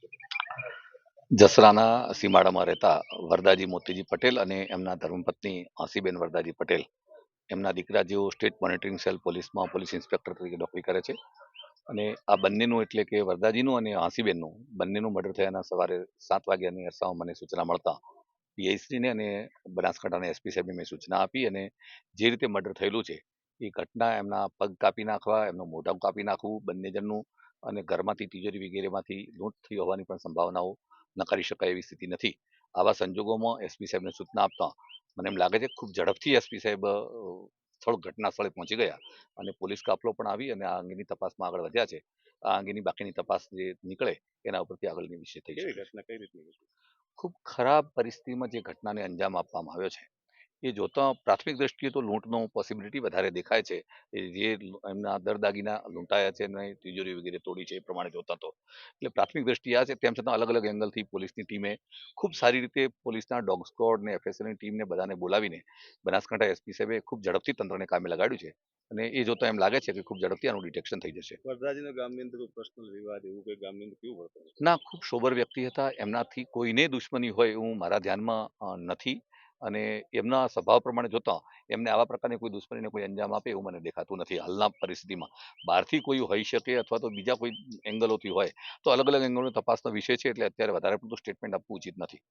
છે. જસરાના સીમાડામાં રહેતા વરદાજી મોતીજી પટેલ અને એમના ધર્મપત્ની આંસીબેન વરદાજી પટેલ એમના દીકરા જેઓ સ્ટેટ મોનિટરિંગ સેલ પોલીસમાં પોલીસ ઇન્સ્પેક્ટર તરીકે નોકરી કરે છે. અને આ બંનેનું એટલે કે વરદાજીનું અને આંસીબેનનું બંનેનું મર્ડર થયાના સવારે સાત વાગ્યાની અરસામાં મને સૂચના મળતા પીઆઈશ્રીને અને બનાસકાંઠાના એસપી સાહેબને મેં સૂચના આપી અને જે રીતે મર્ડર થયેલું છે એ ઘટના એમના પગ કાપી નાખવા, એમનું મોઢા કાપી નાખવું બંને જણનું અને ઘરમાંથી તિજોરી વગેરેમાંથી લૂંટ થઈ હોવાની પણ સંભાવનાઓ નકારી શકાય એવી સ્થિતિ નથી. આવા સંજોગોમાં એસપી સાહેબને સૂચના આપતા મને એમ લાગે છે ખૂબ ઝડપથી એસપી સાહેબ સ્થળ ઘટના સ્થળે પહોંચી ગયા અને પોલીસ કાફલો પણ આવી અને આ અંગેની તપાસમાં આગળ વધ્યા છે. આ અંગેની બાકીની તપાસ જે નીકળે એના ઉપરથી આગળની વિશે થઈ રીતની? ખૂબ ખરાબ પરિસ્થિતિમાં જે ઘટનાને અંજામ આપવામાં આવ્યો છે એ જોતા પ્રાથમિક દ્રષ્ટિએ તો લૂંટનો પોસિબિલિટી વધારે દેખાય છે. જે એમના દર દાગીના લૂંટાયા છે અને તિજોરી વગેરે તોડી છે એ પ્રમાણે જોતા તો. એટલે પ્રાથમિક દ્રષ્ટિએ આ છે તેમ છતાં અલગ અલગ એંગલથી પોલીસની ટીમે ખૂબ સારી રીતે પોલીસના ડોગ સ્કોડ ને એફએસએલની ટીમને બધાને બોલાવીને બનાસકાંઠા એસપી સાહેબે ખૂબ ઝડપથી તંત્રને કામે લગાડ્યું છે. અને એ જોતા એમ લાગે છે કે ખૂબ ઝડપથી આનું ડિટેક્શન થઈ જશે. વરદાજીનો ગામની અંદર પર્સનલ વિવાદ એવું કોઈ ગામની અંદર કેવું વર્તન ના ખૂબ સોબર વ્યક્તિ હતા. એમનાથી કોઈને દુશ્મની હોય એવું મારા ધ્યાનમાં નથી. અને એમના સ્વભાવ પ્રમાણે જોતા, એમને આવા પ્રકારની કોઈ દુશ્મનીને કોઈ અંજામ આપે એવું મને દેખાતું નથી હાલના પરિસ્થિતિમાં. બહારથી કોઈ હોઈ શકે અથવા તો બીજા કોઈ એંગલોથી હોય, તો અલગ અલગ એંગલોની તપાસનો વિષય છે એટલે અત્યારે વધારે પડતું સ્ટેટમેન્ટ આપવું ઉચિત નથી.